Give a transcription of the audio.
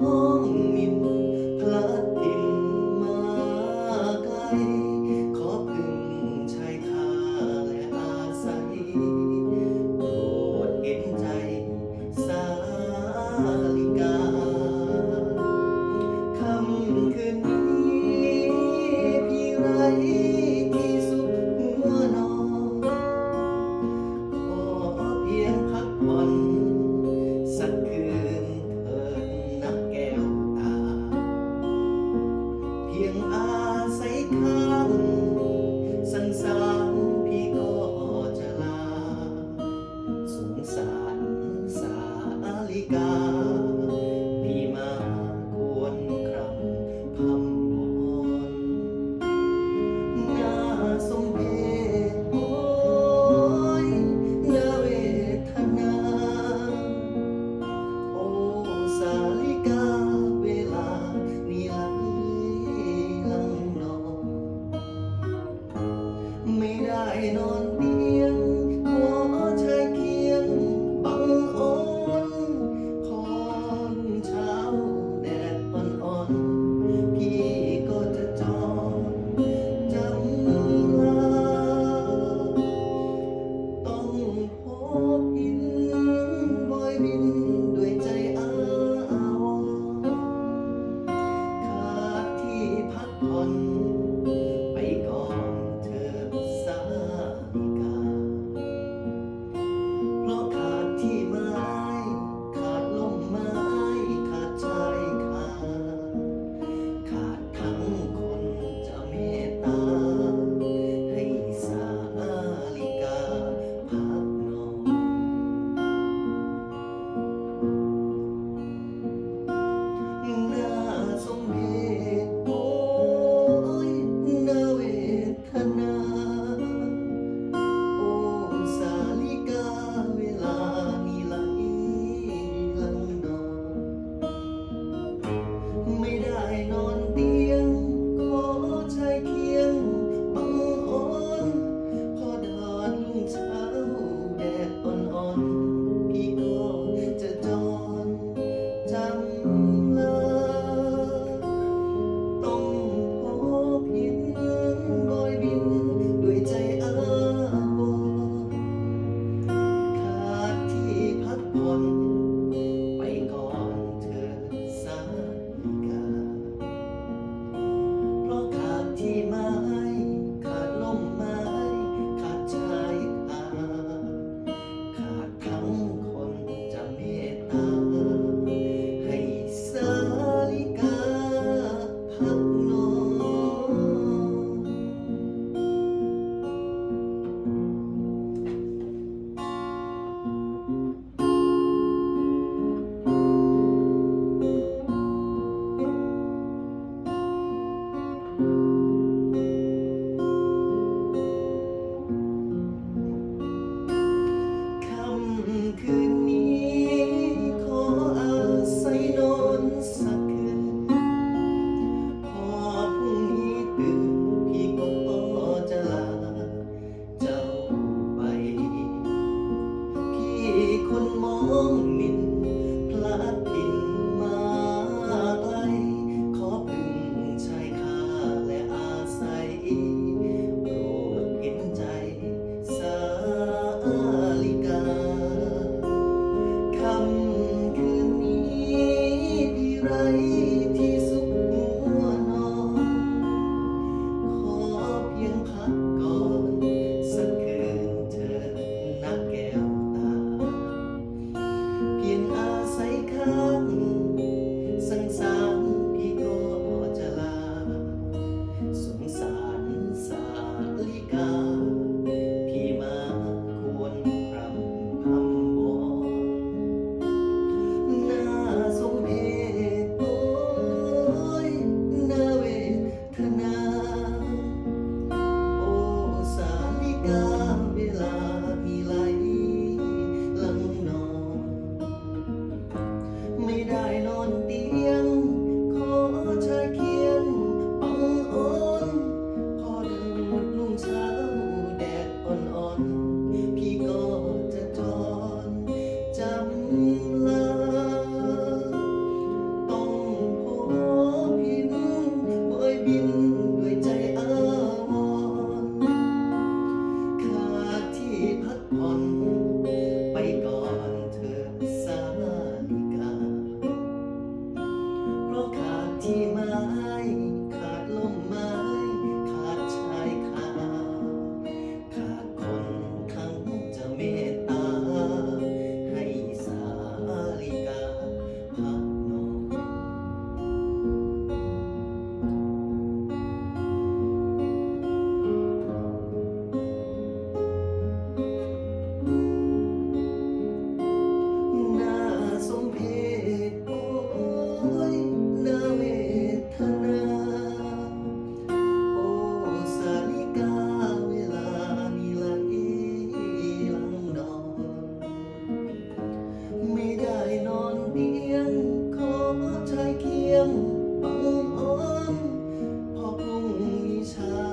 ห้องมินพลัดดินมาไกล ขอพึ่งชายคาและอาศัโปรดเห็นใจ ไได้นอนเตียง ขอชายเคียนปังอ่อนพอเดินหมดนุ่งเช้าแดดอ่อนๆ พี่ก็จะทอนจำลา ต้องพบพินบอยบินด้วยใจอาวรขาดที่พักผ่อน ชายเคียงไปอ้อนพ่อคงมีชา